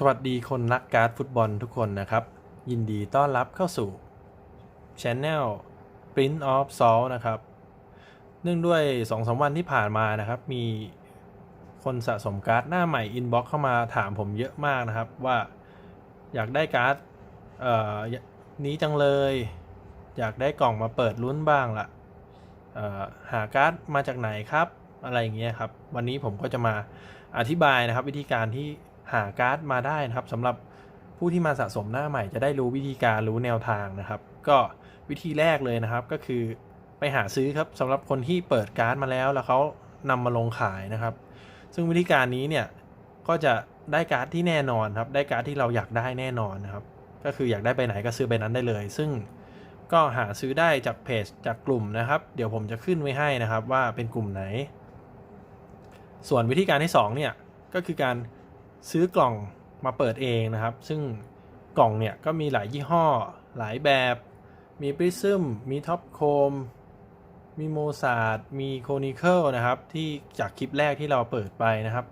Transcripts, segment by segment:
สวัสดีคนรักการ์ดฟุตบอลทุกคนนะครับ ยินดีต้อนรับเข้าสู่ Channel Print of Salt นะครับ เนื่องด้วย2อสวันที่ผ่านมานะครับ มีคนสะสมการ์ดหน้าใหม่อินบ็อกเข้ามาถามผมเยอะมากนะครับ ว่าอยากได้การ์ดนี้จังเลย อยากได้กล่องมาเปิดลุ้นบ้างละเอ่อหาการ์ดมาจากไหนครับ อะไรอย่างเงี้ยครับ วันนี้ผมก็จะมาอธิบายนะครับ วิธีการที่ หาการ์ดมาได้นะครับสำหรับผู้ที่มาสะสมหน้าใหม่จะได้รู้วิธีการรู้แนวทางนะครับ ก็วิธีแรกเลยนะครับก็คือไปหาซื้อครับสำหรับคนที่เปิดการ์ดมาแล้วแล้วเขานำมาลงขายนะครับ ซึ่งวิธีการนี้เนี่ยก็จะได้การ์ดที่แน่นอนครับได้การ์ดที่เราอยากได้แน่นอนนะครับ ก็คืออยากได้ไปไหนก็ซื้อไปนั้นได้เลย ซึ่งก็หาซื้อได้จากเพจจากกลุ่มนะครับ เดี๋ยวผมจะขึ้นไว้ให้นะครับว่าเป็นกลุ่มไหน ส่วนวิธีการที่2เนี่ยก็คือการ ซื้อกล่องมาเปิดเองนะครับ ซึ่งกล่องเนี่ยก็มีหลายยี่ห้อหลายแบบ มีปริซึมมีท็อปโคมมีโมซาร์มีโคนิเคิลนะครับที่จากคลิปแรกที่เราเปิดไปนะครับ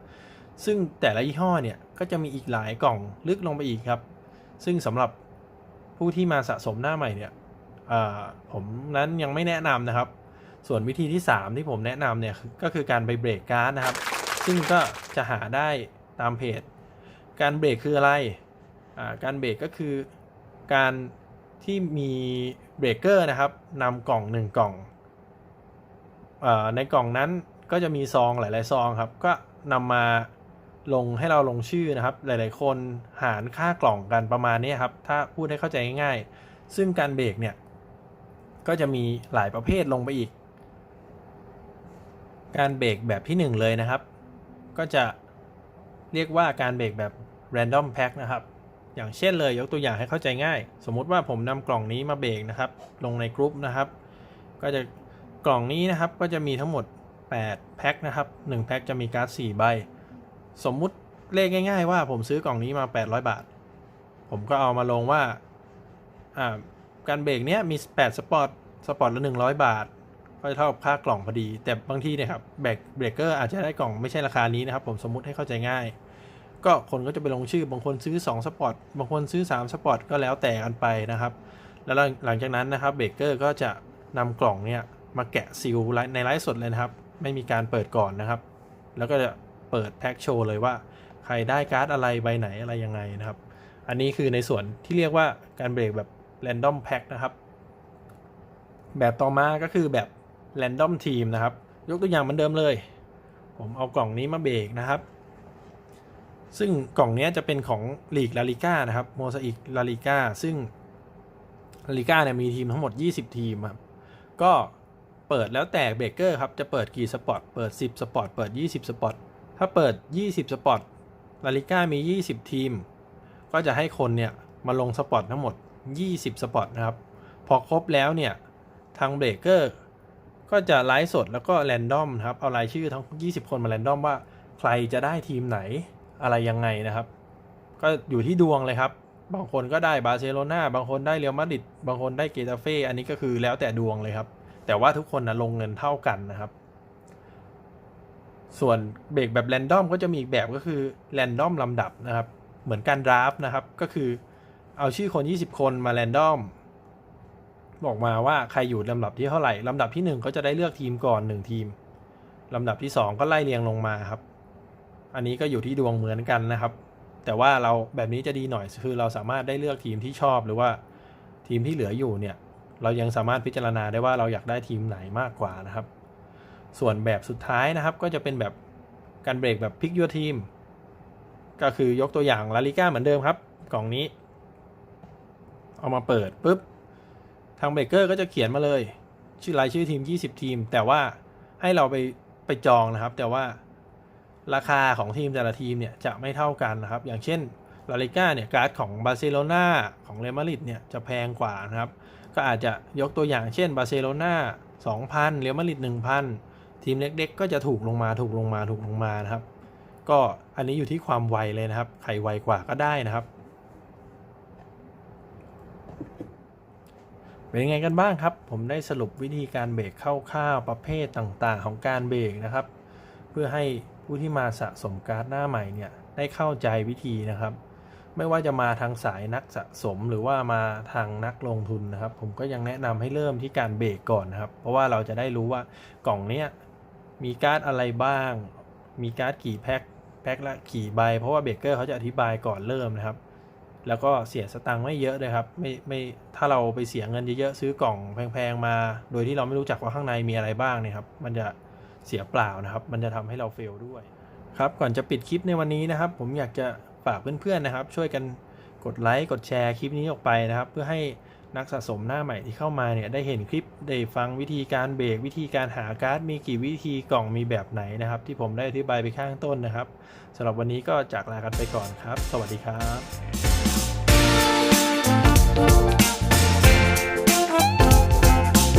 ซึ่งแต่ละยี่ห้อเนี่ยก็จะมีอีกหลายกล่องลึกลงไปอีกครับ ซึ่งสำหรับผู้ที่มาสะสมหน้าใหม่เนี่ยผมนั้นยังไม่แนะนำนะครับ ส่วนวิธีที่ 3 ที่ผมแนะนำเนี่ยก็คือการไปเบรกการ์ดนะครับ ซึ่งก็จะหาได้ ตามเพจ การเบรกคืออะไรอ่าการเบรกก็คือการที่มีเบรกเกอร์นะครับนำกล่อง1กล่องอในกล่องนั้นก็จะมีซองหลาย ๆ ซองครับ ก็นำมาลงให้เราลงชื่อนะครับ หลาย ๆ คนหารค่ากล่องกันประมาณนี้ครับ ถ้าพูดให้เข้าใจง่ายๆ ซึ่งการเบรกเนี่ย ก็จะมีหลายประเภทลงไปอีก การเบรกแบบที่ 1 เลยนะครับ ก็จะ เรียกว่าการเบรกแบบ random pack นะครับ อย่างเช่นเลยยกตัวอย่างให้เข้าใจง่าย สมมุติว่าผมนำกล่องนี้มาเบรกนะครับ ลงในกรุ๊ปนะครับ ก็จะกล่องนี้นะครับก็จะมีทั้งหมด8แพ็คนะครับ1แพ็คจะมีการ์ด4ใบ สมมุติเลขง่าย ๆ ว่าผมซื้อกล่องนี้มา 800 บาท ผมก็เอามาลงว่าอ่าการเบรกเนี้ยมี 8 สปอตสปอตละ 100 บาท ก็จะเท่ากับค่ากล่องพอดี แต่บางทีเนี่ยครับเบรกเบรกเกอร์อาจจะได้กล่องไม่ใช่ราคานี้นะครับ ผมสมมุติให้เข้าใจง่าย ก็คนก็จะไปลงชื่อบางคนซื้อ2สปอตบางคนซื้อ3สปอตก็แล้วแต่กันไปนะครับ แล้วหลังจากนั้นนะครับเบรกเกอร์ก็จะนำกล่องเนี่ยมาแกะซีลในไลฟ์สดเลยนะครับ ไม่มีการเปิดก่อนนะครับ แล้วก็จะเปิดแพ็กโชว์เลยว่าใครได้การ์ดอะไรใบไหนอะไรยังไงนะครับ อันนี้คือในส่วนที่เรียกว่าการเบรกแบบ Random Pack นะครับ แบบต่อมาก็คือแบบ Random Team นะครับ ยกตัวอย่างเหมือนเดิมเลย ผมเอากล่องนี้มาเบรกนะครับ ซึ่งกล่องนี้จะเป็นของลีกลาลิก้านะครับโมซาอิกลาลิก้าซึ่งลาลิก้าเนี่ยมีทีมทั้งหมด 20 ทีมครับ ก็เปิดแล้วแต่เบรกเกอร์ครับ จะเปิดกี่สปอต เปิด 10 สปอต เปิด 20 สปอต ถ้าเปิด 20 สปอต ลาลิก้ามี 20 ทีม ก็จะให้คนเนี่ยมาลงสปอตทั้งหมด 20 สปอตนะครับ พอครบแล้วเนี่ย ทางเบรกเกอร์ ก็จะไลฟ์สดแล้วก็แรนดอมครับ เอารายชื่อทั้ง 20 คนมาแรนดอมว่าใครจะได้ทีมไหนอะไรยังไงนะครับ ก็อยู่ที่ดวงเลยครับ บางคนก็ได้บาร์เซโลนาบางคนได้เรอัลมาดริดบางคนได้เกตาเฟ่อันนี้ก็คือแล้วแต่ดวงเลยครับ แต่ว่าทุกคนนะลงเงินเท่ากันนะครับ ส่วนเบรกแบบแรนดอมก็จะมีอีกแบบก็คือแรนดอมลำดับนะครับ เหมือนการดราฟนะครับก็คือเอาชื่อคน 20 คนมาแรนดอม บอกมาว่าใครอยู่ลำดับที่เท่าไหร่ลำดับที่ 1 ก็จะได้เลือกทีมก่อน 1 ทีมลำดับที่ 2 ก็ไล่เรียงลงมาครับ อันนี้ก็อยู่ที่ดวงเหมือนกันนะครับ แต่ว่าเราแบบนี้จะดีหน่อยคือเราสามารถได้เลือกทีมที่ชอบหรือว่าทีมที่เหลืออยู่เนี่ยเรายังสามารถพิจารณาได้ว่าเราอยากได้ทีมไหนมากกว่านะครับ ส่วนแบบสุดท้ายนะครับ ก็จะเป็นแบบการเบรกแบบพิกยัวทีมก็คือยกตัวอย่างลาลิก้าเหมือนเดิมครับ กล่องนี้ เอามาเปิดปุ๊บ ทางเบเกอร์ก็จะเขียนมาเลย ชื่อรายชื่อทีม 20 ทีม แต่ว่าให้เราไปไปจองนะครับ แต่ว่าราคาของทีมแต่ละทีมเนี่ยจะไม่เท่ากันนะครับ อย่างเช่นลาลิก้าเนี่ยการ์ดของบาร์เซโลนาของเรอัลมาดริดเนี่ยจะแพงกว่านะครับ ก็อาจจะยกตัวอย่างเช่นบาร์เซโลนา2,000เรอัลมาดริด1,000 ทีมเล็กๆ ก็จะถูกลงมาถูกลงมาถูกลงมานะครับ ก็อันนี้อยู่ที่ความไวเลยนะครับ ใครไวกว่าก็ได้นะครับ เป็นยังไงกันบ้างครับ ผมได้สรุปวิธีการเบรกคร่าวๆประเภทต่างๆ ของการเบรกนะครับ เพื่อให้ผู้ที่มาสะสมการ์ดหน้าใหม่เนี่ยได้เข้าใจวิธีนะครับ ไม่ว่าจะมาทางสายนักสะสมหรือว่ามาทางนักลงทุนนะครับ ผมก็ยังแนะนำให้เริ่มที่การเบรกก่อนนะครับ เพราะว่าเราจะได้รู้ว่ากล่องเนี้ยมีการ์ดอะไรบ้าง มีการ์ดกี่แพ็คแพ็คละกี่ใบเพราะว่าเบรกเกอร์เขาจะอธิบายก่อนเริ่มนะครับ แล้วก็เสียสตังค์ไม่เยอะเลยครับไม่ไม่ถ้าเราไปเสียเงินเยอะๆซื้อกล่องแพงๆมา โดยที่เราไม่รู้จักว่าข้างในมีอะไรบ้างเนี่ยครับมันจะเสียเปล่านะครับ มันจะทำให้เราเฟลด้วยครับก่อนจะปิดคลิปในวันนี้นะครับ ผมอยากจะฝากเพื่อนๆนะครับ ช่วยกันกดไลค์กดแชร์คลิปนี้ออกไปนะครับ เพื่อให้นักสะสมหน้าใหม่ที่เข้ามาเนี่ยได้เห็นคลิปได้ฟังวิธีการเบรกวิธีการหาการ์ดมีกี่วิธีกล่องมีแบบไหนนะครับ ที่ผมได้อธิบายไปข้างต้นนะครับสำหรับวันนี้ก็จากลากันไปก่อนครับ สวัสดีครับ